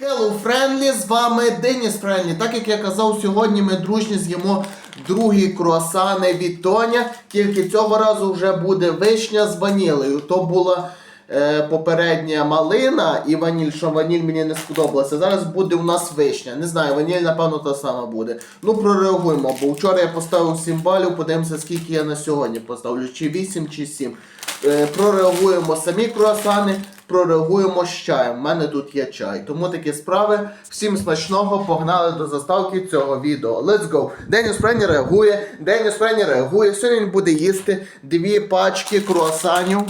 Hello Friendly, з вами Деніс Френлі. Так як я казав, сьогодні ми дружні з'їмо другі круасани від Тоня. Тільки цього разу вже буде вишня з ванілею. То була е, попередня малина і ваніль, що ваніль мені не сподобалася. Зараз буде у нас вишня. Не знаю, ваніль, напевно, та сама буде. Ну, прореагуємо, бо вчора я поставив 7 балів, подивимося, скільки я на сьогодні поставлю, чи 8, чи 7. Е, прореагуємо самі круасани, прореагуємо з чаєм. У мене тут є чай. Тому такі справи. Всім смачного, погнали до заставки цього відео. Let's go! Деніс Френі реагує. Деніс Френі реагує. Сьогодні він буде їсти дві пачки круасанів.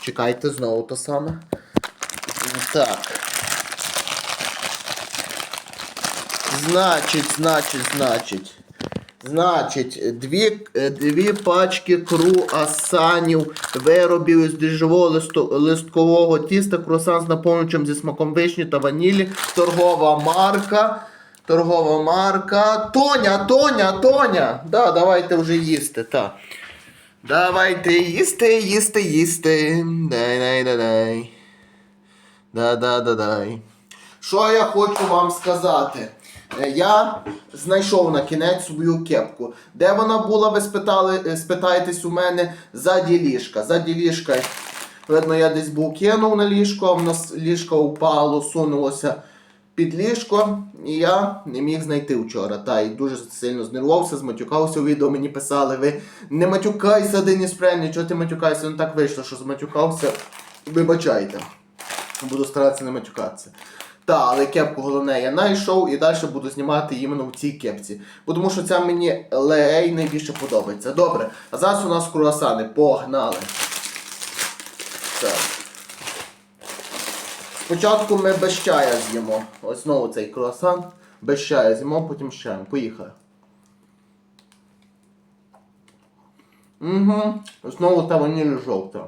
Чекайте знову то саме. Так. Значить, значить, значить. Значить, дві, е, дві пачки круасанів, виробів із дріжджового листкового тіста, круасан з наповнювачем зі смаком вишні та ванілі, торгова марка. Торгова марка. Тоня, Тоня, Тоня! Да, давайте вже їсти, так. Давайте їсти, їсти, їсти. Дай, дай, дай, дай. Да-да-да-дай. Що я хочу вам сказати? Е, Я знайшов на кінець свою кепку. Де вона була, ви спитали, е, спитаєтесь у мене ззаді ліжка. Ззаді ліжка, видно, я десь був кинув на ліжко, а в нас ліжко упало, сунулося під ліжко, і я не міг знайти вчора. Та і дуже сильно знервувався, зматюкався у відео. Мені писали, ви не матюкайся, Деніс Френлі, чого ти матюкаєшся? Ну так вийшло, що зматюкався. Вибачайте. Буду старатися не матюкатися. Та, але кепку головне я знайшов і далі буду знімати іменно в цій кепці. Бо Тому що ця мені лей найбільше подобається. Добре, а зараз у нас круасани. Погнали. Так. Спочатку ми без чая з'їмо. Ось знову цей круасан. Без чая з'їмо, потім з чаєм. Поїхали. Угу. Знову та ваніль жовта.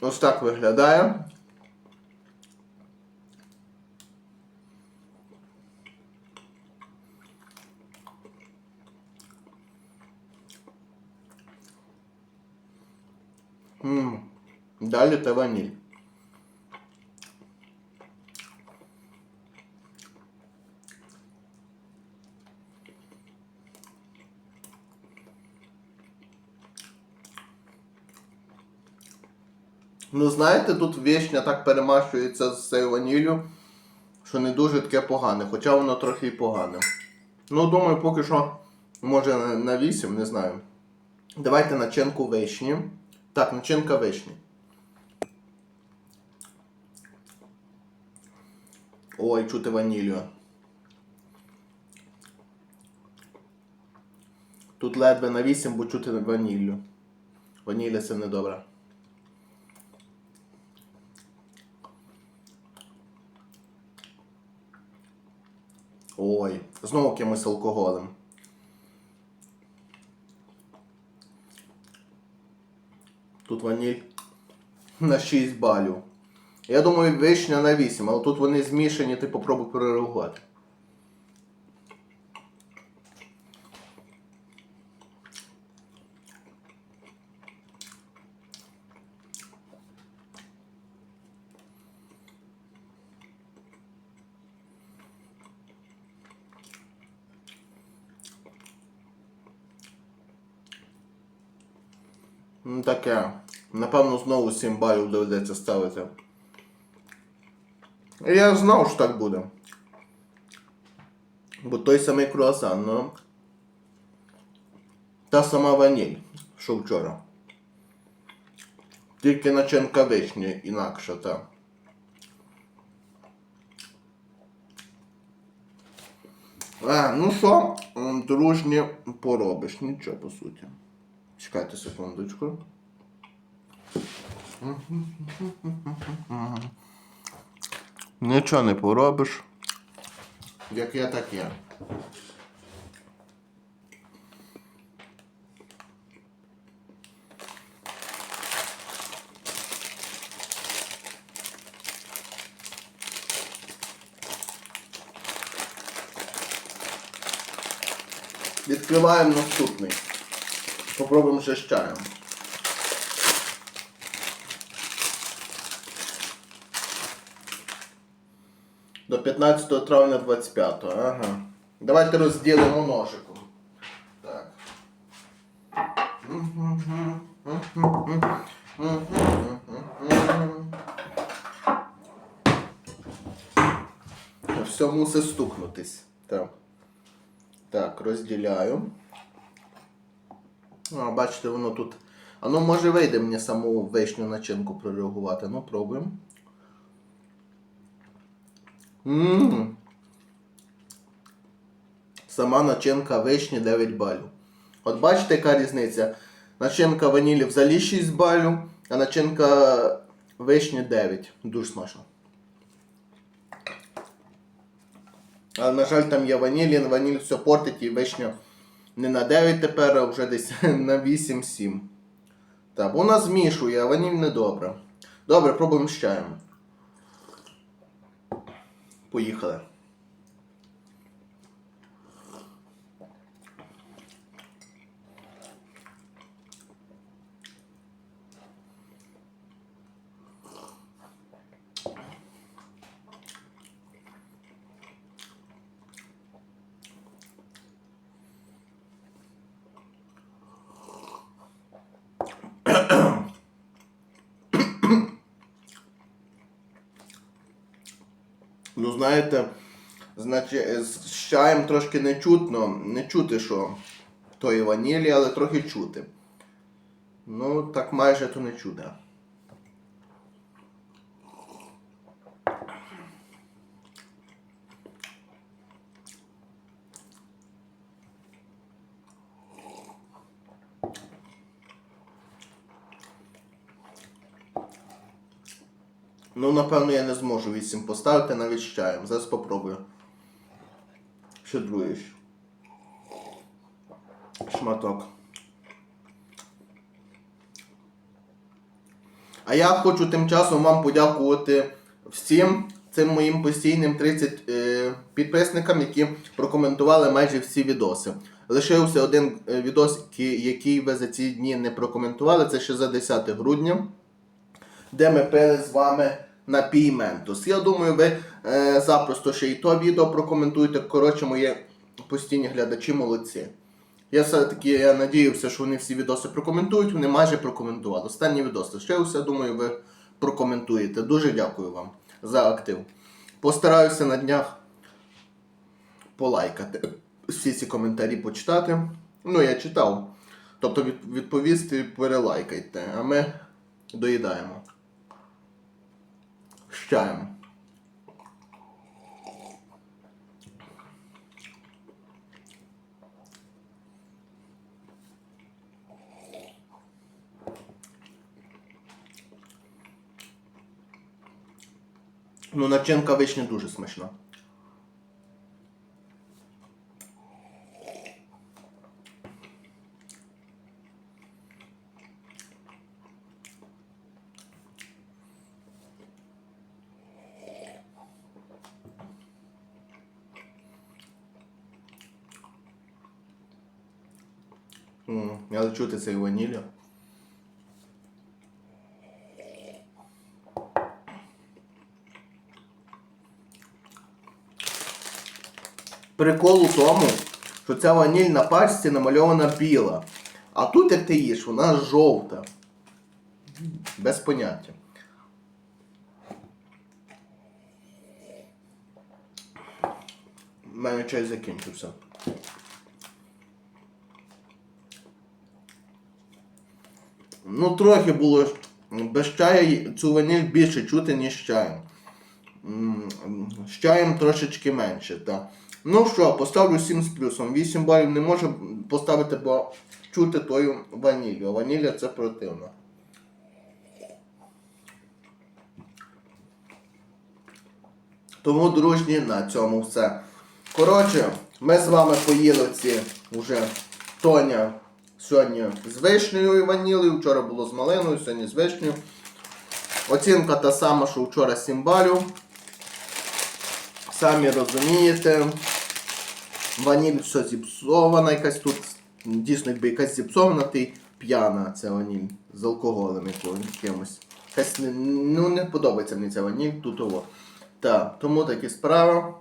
Ось так виглядає. М, Далі та ваніль. Ну, знаєте, тут вишня так перемащується з цією ваніллю, що не дуже таке погане, хоча воно трохи і погане. Ну, думаю, поки що, може на- на 8, не знаю. Давайте начинку вишні. Так, начинка вишні. Ой, чути ваніллю. Тут ледве на 8, бо чути ваніллю. Ванілля це недобре. Ой, знову кимось алкоголем. Тут ваніль на 6 балів. Я думаю, вишня на 8, але тут вони змішані, ти попробуй перереагувати. Ну таке. Напевно, знову 7 балів доведеться ставити. Я знав, що так буде. Бо той самий круасан, ну. Та сама ваніль, що вчора. Тільки начинка вишні інакша, та. А, ну що, дружні поробиш, нічого по суті. Чекайте секундочку. Нічого не поробиш. Як я, так я. Відкриваємо наступний. Попробуємо ще з чаєм. До 15 травня 25. Ага. Давайте розділимо ножиком. Так. Все мусить стукнутись. Так. Так, розділяю. А, бачите, воно тут. А ну може вийде мені саму вишню начинку прореагувати. Ну, пробуємо. Ммм. Сама начинка вишні 9 балів. От бачите, яка різниця? Начинка ванілі взагалі 6 балів, а начинка вишні 9. Дуже смачно. Але, на жаль, там є ванілі, ваніль все портить і вишня не на 9 тепер, а вже десь на 8-7. Так, бо вона змішує, а ваніль недобре. Добре, пробуємо з чаєм. Поїхали. Ну, знаєте, значить, з чаєм трошки не чутно, не чути, що тої ванілі, але трохи чути. Ну, так майже то не чуде. Ну, напевно, я не зможу 8 поставити навіть з чаєм. Зараз попробую. Ще другий. Шматок. А я хочу тим часом вам подякувати всім цим моїм постійним 30 е, підписникам, які прокоментували майже всі відоси. Лишився один е, відос, який ви за ці дні не прокоментували. Це ще за 10 грудня де ми пили з вами Ментос. Я думаю, ви е, запросто ще і то відео прокоментуєте. Коротше, мої постійні глядачі молодці. Я все-таки я надіявся, що вони всі відоси прокоментують, вони майже прокоментували. Останній відос лишився, думаю, ви прокоментуєте. Дуже дякую вам за актив. Постараюся на днях полайкати всі ці коментарі почитати. Ну, я читав. Тобто відповісти перелайкайте, а ми доїдаємо. З чаєм. Ну, начинка вишні дуже смачна. М, Але чути цей ванілля. Прикол у тому, що ця ваніль на пачці намальована біла. А тут, як ти їш, вона жовта. Без поняття. У мене чай закінчився. Ну, трохи було без чаю цю ваніль більше чути, ніж чаєм. З чаєм трошечки менше, так. Ну що, поставлю 7 з плюсом. 8 балів не можу поставити, бо чути тою ваніллю. А ванілля це противно. Тому, дружні, на цьому все. Коротше, ми з вами поїли ці вже Тоня сьогодні з вишнею і ванілею, вчора було з малиною, сьогодні з вишнею. Оцінка та сама, що вчора 7 балів. Самі розумієте. Ваніль все зіпсована, якась тут дійсно якби якась зіпсована, ти п'яна ця ваніль з алкоголем якимось. Якась ну, не подобається мені ця ваніль, тут того. Так, тому такі справи.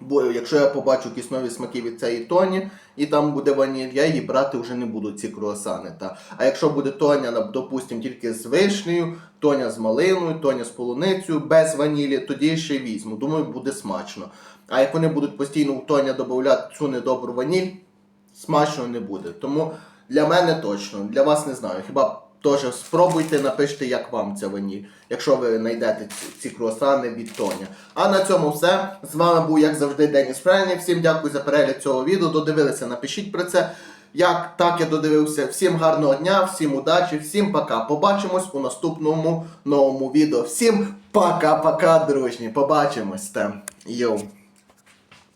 Бо якщо я побачу якісь нові смаки від цієї тоні, і там буде ваніль, я її брати вже не буду, ці круасани. Та. А якщо буде тоня, на- допустим, тільки з вишнею, тоня з малиною, тоня з полуницею, без ванілі, тоді ще візьму. Думаю, буде смачно. А як вони будуть постійно в тоня додавати цю недобру ваніль, смачно не буде. Тому для мене точно, для вас не знаю. Хіба теж спробуйте, напишіть, як вам ця ваніль, якщо ви знайдете ці круасани від Тоня. А на цьому все. З вами був, як завжди, Деніс Френі. Всім дякую за перегляд цього відео. Додивилися, напишіть про це. Як так я додивився. Всім гарного дня, всім удачі, всім пока. Побачимось у наступному новому відео. Всім пока-пока, дружні. Побачимось там. Йоу.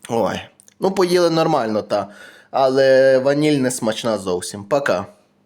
Ой. Ну, поїли нормально, та. Але ваніль не смачна зовсім. Пока.